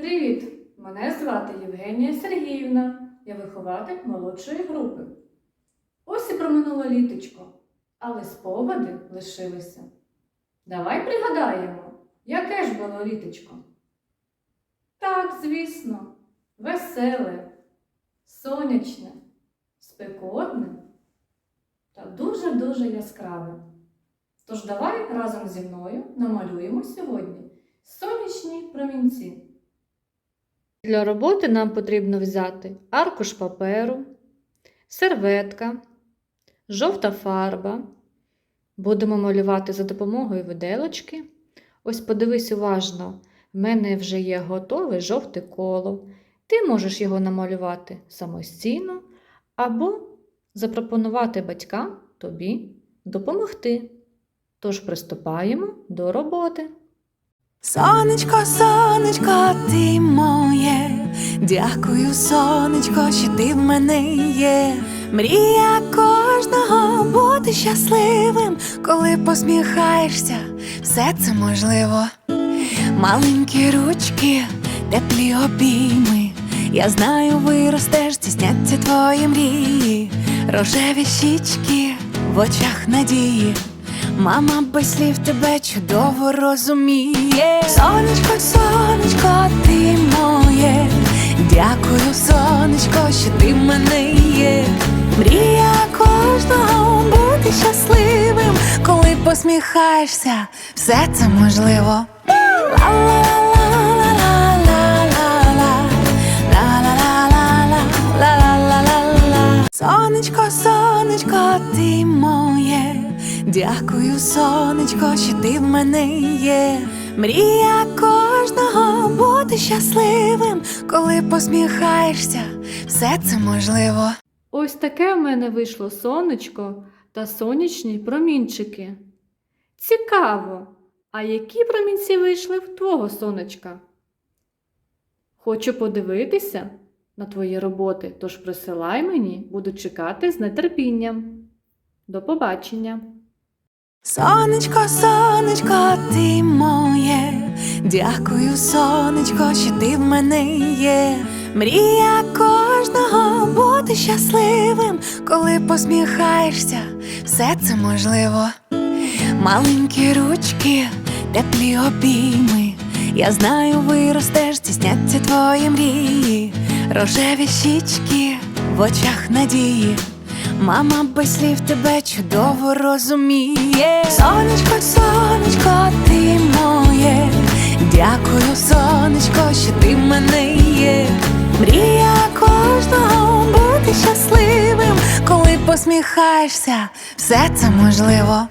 Привіт! Мене звати Євгенія Сергіївна. Я вихователь молодшої групи. Ось і проминуло літочко, але спогади лишилися. Давай пригадаємо, яке ж було літочко. Так, звісно, веселе, сонячне, спекотне та дуже-дуже яскраве. Тож давай разом зі мною намалюємо сьогодні сонячні промінці. Для роботи нам потрібно взяти аркуш паперу, серветка, жовта фарба. Будемо малювати за допомогою виделочки. Ось подивись уважно, в мене вже є готове жовте коло. Ти можеш його намалювати самостійно або запропонувати батькам тобі допомогти. Тож приступаємо до роботи. Сонечко, сонечко, ти моє. Дякую, сонечко, що ти в мене є. Мрія кожного бути щасливим, коли посміхаєшся, все це можливо. Маленькі ручки, теплі обійми. Я знаю, виростеш, здійсняться твої мрії, рожеві щічки в очах надії. Мама без слів тебе чудово розуміє. Сонечко, сонечко, ти моє, дякую, сонечко, що ти в мене є. Мрія кожного бути щасливим, коли посміхаєшся, все це можливо. Ла-ла-ла Дякую, сонечко, що ти в мене є. Мрія кожного бути щасливим, коли посміхаєшся, все це можливо. Ось таке в мене вийшло сонечко та сонячні промінчики. Цікаво, а які промінці вийшли в твого сонечка? Хочу подивитися на твої роботи, тож присилай мені, буду чекати з нетерпінням. До побачення! Сонечко, сонечко, ти моє. Дякую, сонечко, що ти в мене є. Мрія кожного бути щасливим, коли посміхаєшся, все це можливо. Маленькі ручки, теплі обійми. Я знаю, виростеш, здійсняться твої мрії, рожеві щічки в очах надії. Мама без слів тебе чудово розуміє. Сонечко, сонечко, ти моє. Дякую, сонечко, що ти в мене є. Мрія кожного бути щасливим, коли посміхаєшся, все це можливо.